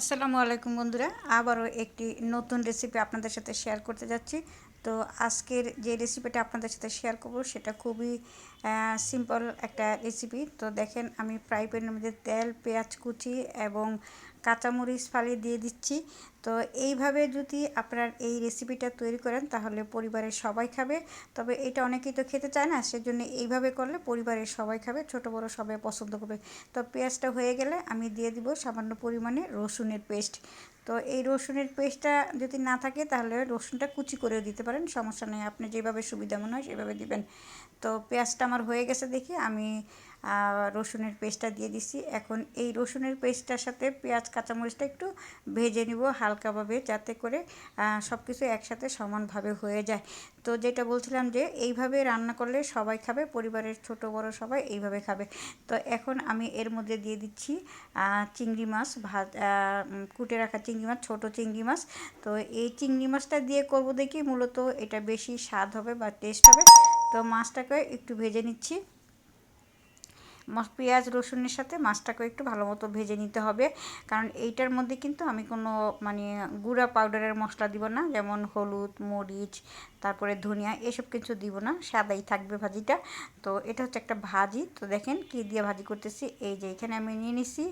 আসসালামু আলাইকুম বন্ধুরা, আবারও একটি নতুন রেসিপি আপনাদের সাথে শেয়ার করতে যাচ্ছি। তো আজকের যে রেসিপিটা আপনাদের সাথে শেয়ার করব, সেটা খুবই সিম্পল একটা রেসিপি তো দেখেন, আমি ফ্রাই প্যানের মধ্যে তেল, পেঁয়াজ কুচি এবং কাঁচামরিচ ফালি দিয়ে দিচ্ছি। তো এইভাবে যদি আপনার এই রেসিপিটা তৈরি করেন, তাহলে পরিবারের সবাই খাবে। তবে এটা অনেকেই তো খেতে চায় না, সেজন্য এইভাবে করলে পরিবারের সবাই খাবে, ছোট বড় সবাই পছন্দ করবে। তো পেঁয়াজটা হয়ে গেলে আমি দিয়ে দিব সামান্য পরিমাণে রসুনের পেস্ট। তো এই রসুনের পেস্টটা যদি না থাকে, তাহলে রসুনটা কুচি করেও দিতে পারেন, সমস্যা নেই। আপনি যেভাবে সুবিধা মনে হয় সেভাবে দিবেন। তো পেঁয়াজটা আমার হয়ে গেছে দেখি আমি রসুনের পেস্টটা দিয়ে দিছি। এখন এই রসুনের পেস্টটার সাথে পেঁয়াজ, কাঁচামরিচটা একটু ভেজে নিব হালকাভাবে যাতে করে সব কিছু একসাথে সমানভাবে হয়ে যায়। তো যেটা বলছিলাম যে, এইভাবে রান্না করলে সবাই খাবে, পরিবারের ছোট বড় সবাই এইভাবে খাবে। তো এখন আমি এর মধ্যে দিয়ে দিচ্ছি চিংড়ি মাছ ভাত কুটে রাখা চিংড়ি মাছ, ছোটো চিংড়ি মাছ। তো এই চিংড়ি মাছটা দিয়ে করব দেখি, মূলত এটা বেশি স্বাদ হবে বা টেস্ট হবে। তো মাছটাকে একটু ভেজে নিচ্ছি। পেঁয়াজ, রসুনের সাথে মাছটাকেও একটু ভালো মতো ভেজে নিতে হবে। কারণ এইটার মধ্যে কিন্তু আমি কোনো মানে গুঁড়া পাউডারের মশলা দিব না। যেমন হলুদ, মরিচ, তারপরে ধনিয়া, এসব কিছু দিব না। সাদাই থাকবে ভাজিটা। তো এটা হচ্ছে একটা ভাজি। তো দেখেন কী দিয়ে ভাজি করতেছি। এই যে এখানে আমি নিয়ে নিছি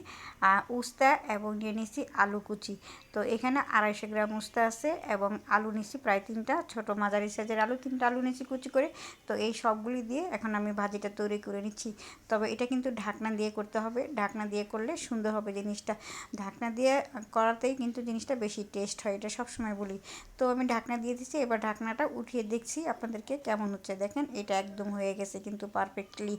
উস্তা এবং নিয়ে নিছি আলু কুচি। তো এখানে আড়াইশো গ্রাম উস্তা আছে এবং আলু নিছি প্রায় তিনটা। ছোট মাঝারি সাইজের আলু, তিনটা আলু নিছি কুচি করে। তো এই সবগুলি দিয়ে এখন আমি ভাজিটা তৈরি করে নিচ্ছি। তবে এটা কিন্তু ঢাকনা দিয়ে করতে হবে। ঢাকনা দিয়ে করলে সুন্দর হবে জিনিসটা। ঢাকনা দিয়ে করাতেই কিন্তু জিনিসটা বেশি টেস্ট হয়, এটা সবসময় বলি। তো আমি ঢাকনা দিয়ে দিচ্ছি, এবার ঢাকনাটা উঠিয়ে দেখছি আপনাদেরকে কেমন হচ্ছে। দেখেন, এটা একদম হয়ে গেছে কিন্তু পারফেক্টলি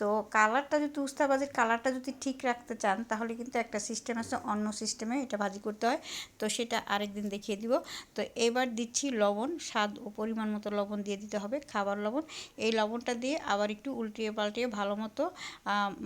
তো কালারটা যদি, উস্তাবাজির কালারটা যদি ঠিক রাখতে চান, তাহলে কিন্তু একটা সিস্টেম আছে, অন্য সিস্টেমে এটা ভাজি করতে হয়। তো সেটা আরেকদিন দেখিয়ে দিব। তো এবার দিচ্ছি লবণ, স্বাদ ও পরিমাণ মতো লবণ দিয়ে দিতে হবে, খাবার লবণ। এই লবণটা দিয়ে আবার একটু উল্টিয়ে পাল্টিয়ে ভালো মতো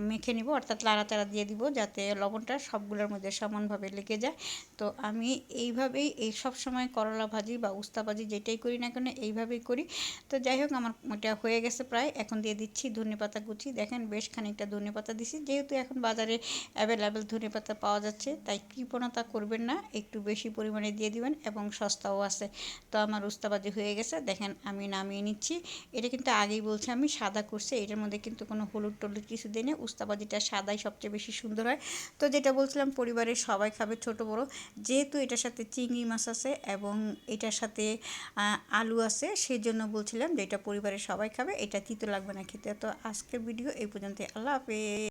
মেখে নিব, অর্থাৎ লাড়াচাড়া দিয়ে দিব যাতে লবণটা সবগুলোর মধ্যে সমানভাবে লেগে যায়। তো আমি এইভাবেই এই সব সময় করলা ভাজি বা উস্তা ভাজি যেটাই করি না কেন এইভাবেই করি। তো যাই হোক, আমার ওটা হয়ে গেছে প্রায়। এখন দিয়ে দিচ্ছি ধনে পাতা কুচি। দেখেন বেশ খানিকটা ধনে পাতা দিছি। যেহেতু এখন বাজারে অ্যাভেলেবেল ধনে পাতা পাওয়া যাচ্ছে, তাই কৃপণতা করবেন না। একটু বেশি পরিমাণে দিয়ে দিবেন এবং সস্তাও আছে। তো আমার উস্তাবাজি হয়ে গেছে। দেখেন আমি নামিয়ে নিচ্ছি। এটা কিন্তু আগেই বলছি আমি, সাদা করছি। এটার মধ্যে কিন্তু কোনো হলুদ টলুদ কিছু দিনে উস্তাবাজিটা সাদাই সবচেয়ে বেশি সুন্দর হয়। তো যেটা বলছিলাম, পরিবারের সবাই খাবে ছোট বড়। যেহেতু এটার সাথে চিংড়ি মাছ আছে এবং এটার সাথে আলু আছে সেই জন্য বলছিলাম যে এটা পরিবারের সবাই খাবে, এটা তিতো লাগবে না খেতে। তো আজকের ভিডিও এই পর্যন্ত আল্লাহ হাফেজ।